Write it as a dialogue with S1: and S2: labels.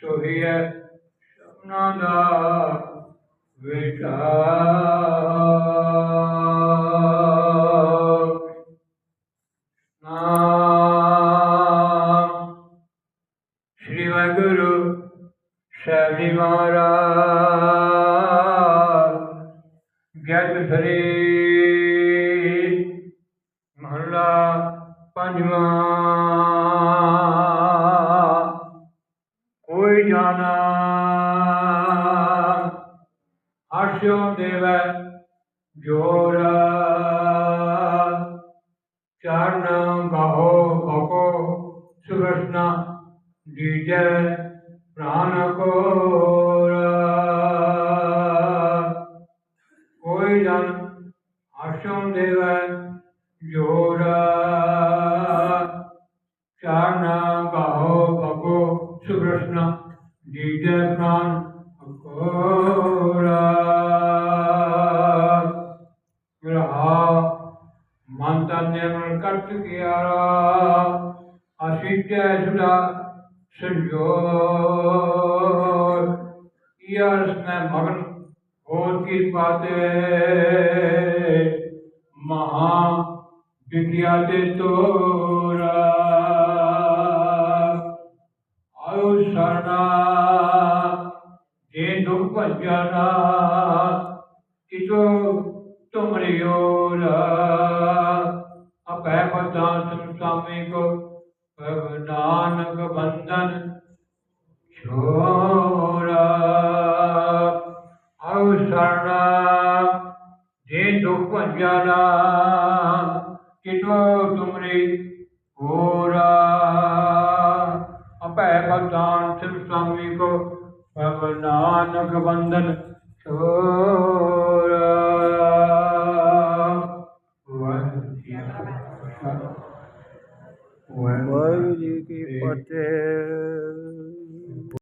S1: سوہی ہے سپنا دا بیٹا ਨਾਮ। ਸ੍ਰੀ ਵਾਹਿਗੁਰੂ ਸਾਹਿਬ ਜੀ ਮਹਾਰਾਜ ਗਿਆਨ ਸਰੀ ਮਹਲਾ ਪੰਜਵਾਂ। ਕੋਈ ਜਾਣਾ ਆਸ਼ਿਓ ਦੇਵੈ ਜ਼ੋਰਾ। ਚਰਨ بکو سن جی جان کئی جن اشم دیو جو Yara, Asitya Suda Sanjor, مگن ہو کی باتیں مہا بکیا دے تورا آئو سرنا اپہمت داسن سامی کو نانک بندن چھوڑا سرنا دے دکھ پنجانا کتو تمری پورا کو نانک بندن چھوڑا Why would you keep a
S2: tail?